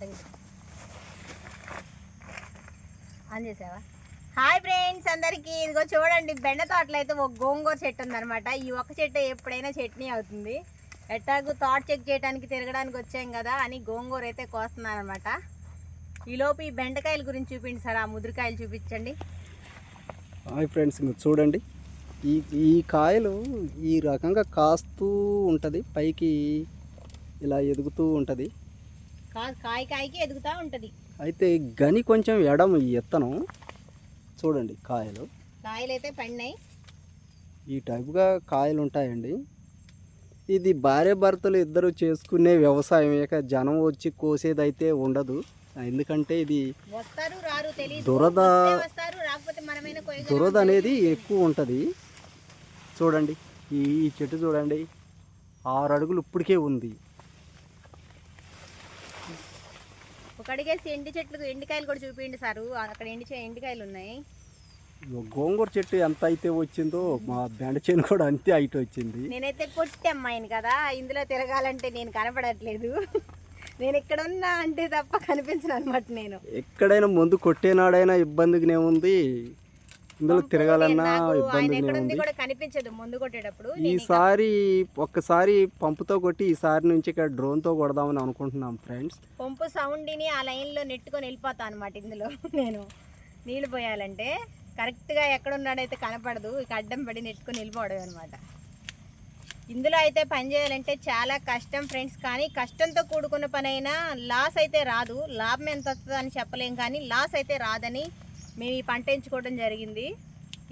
పెద్దగా ఆన్ చేసావా? Hi friends అందరికీ. ఇదిగో చూడండి బెండ తోటలో అయితే ఒక గోంగూర చెట్టు ఉందనమాట ఈ ఒక్క చెట్టు ఎప్పుడైనా చట్నీ అవుతుంది. ఎట్టాగు తోట చెక్ చేయడానికి తిరగడానికి వచ్చాం కదా అని గోంగూర అయితే కోస్తున్నారనమాట ఈలోపు ఈ బెండకాయల గురించి చూపించండి సార్. ఆ ముదిరికాయలు చూపించండి. హాయ్ ఫ్రెండ్స్ చూడండి. ఈ ఈ కాయలు ఈ రకంగా కాస్తూ ఉంటుంది. పైకి ఇలా ఎదుగుతూ ఉంటుంది. కాయ కాయకి ఎదుగుతూ ఉంటుంది. అయితే గని కొంచెం ఎడమ ఎత్తనం. చూడండి కాయలు. కాయలు అయితే పండినాయి. ఈ టైపుగా కాయలు ఉంటాయండి. ఇది భార్య భర్తలు ఇద్దరు చేసుకునే వ్యవసాయం. ఇక జనం వచ్చి కోసేదైతే ఉండదు. ఎందుకంటే ఇది దురద. దురద అనేది ఎక్కువ ఉంటుంది. చూడండి ఈ ఈ చెట్టు చూడండి. ఆరు అడుగులు ఇప్పటికే ఉంది. ఒక అడిగేసి ఎండి చెట్లు ఎండికాయలు కూడా చూపించండి సారు. అక్కడ ఎండి ఎండికాయలు ఉన్నాయి. గోంగూర చెట్టు ఎంత అయితే వచ్చిందో మా బెండ చేను కూడా అంతే హైట్ వచ్చింది. నేనైతే కొట్టి అమ్మాయిని కదా ఇందులో తిరగాలంటే నేను కనపడట్లేదు. నేను ఇక్కడ ఉన్నా అంటే తప్ప కనిపించను అనమాట నేను. ఎక్కడైనా ముందు కొట్టేనాడైనా ఇబ్బందిగానే ఉంది. ఇందులో తిరగాలన్నా ఉంది కూడా కనిపించదు ముందు కొట్టేటప్పుడు. ఈసారి ఒక్కసారి పంపుతో కొట్టి ఈసారి నుంచి ఇక్కడ డ్రోన్తో కొడదామని అనుకుంటున్నాం ఫ్రెండ్స్. పంపు సౌండ్ని ఆ లైన్లో నెట్టుకొని వెళ్ళిపోతాను అనమాట ఇందులో. నేను నీళ్ళు పోయాలంటే కరెక్ట్గా ఎక్కడ ఉన్నాడైతే కనపడదు ఇక అడ్డం పడి నెట్టుకొని వెళ్ళిపోవడం అనమాట ఇందులో అయితే పని చేయాలంటే చాలా కష్టం ఫ్రెండ్స్ కానీ కష్టంతో కూడుకున్న పని అయినా లాస్ అయితే రాదు. లాభం ఎంత వస్తుంది అని చెప్పలేం కానీ లాస్ అయితే రాదని మేము ఈ పంట ఎంచుకోవడం జరిగింది.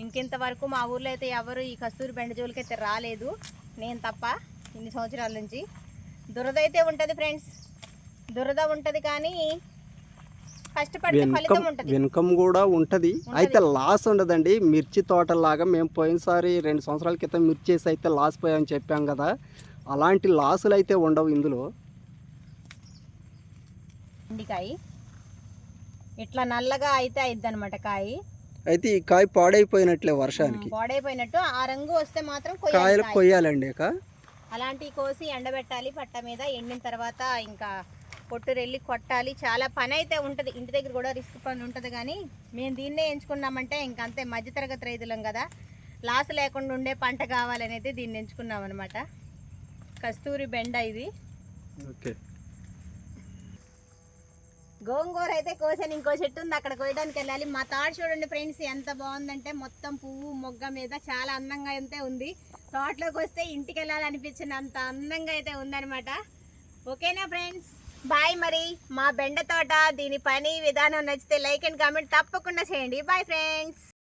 ఇంకింతవరకు మా ఊర్లో అయితే ఎవరు ఈ కస్తూరి బెండ జోలికి అయితే రాలేదు. నేను తప్ప ఇన్ని సంవత్సరాల నుంచి. దురద అయితే ఉంటుంది ఫ్రెండ్స్. దురద ఉంటుంది కానీ కష్టపడితే ఫలితం ఉంటుంది. వెనకం కూడా ఉంటది. అయితే లాస్ ఉండదండి. మిర్చి తోటలాగా మేము పోయినసారి రెండు సంవత్సరాల క్రితం మిర్చి వేసి అయితే లాస్ పోయామని చెప్పాం కదా. అలాంటి లాసులు అయితే ఉండవు ఇందులో. ఇట్లా నల్లగా అయితే అయిద్ది అనమాట కాయ. అయితే ఈ కాయ పాడైపోయినట్లే వర్షానికి. పాడైపోయినట్టు. ఆ రంగు వస్తే మాత్రం కాయలు కొయ్యాలి కాయ. కొయ్యాలండి అలాంటివి కోసి ఎండబెట్టాలి పట్ట మీద ఎండిన తర్వాత ఇంకా పొట్టు రెల్లి కొట్టాలి. చాలా పని అయితే ఉంటుంది. ఇంటి దగ్గర కూడా రిస్క్ పని ఉంటుంది కానీ మేము దీన్నే ఎంచుకున్నామంటే ఇంకంతే. మధ్యతరగతి రైతులం కదా. లాస్ లేకుండా ఉండే పంట కావాలనేది దీన్ని ఎంచుకున్నాం అనమాట కస్తూరి బెండ ఇది. ఓకే. గోంగూర అయితే కోసాను ఇంకో చెట్టు ఉంది అక్కడ కోయడానికి వెళ్ళాలి. మా తోట చూడండి ఫ్రెండ్స్ ఎంత బాగుందంటే మొత్తం పువ్వు మొగ్గ మీద చాలా అందంగా అయితే ఉంది. తోటలోకి వస్తే ఇంటికి వెళ్ళాలనిపించినంత అందంగా అయితే ఉందన్నమాట. ఓకేనా ఫ్రెండ్స్? బాయ్ మరి. మా బెండ తోట దీని పని విధానం నచ్చితే లైక్ అండ్ కామెంట్ తప్పకుండా చేయండి. Bye friends.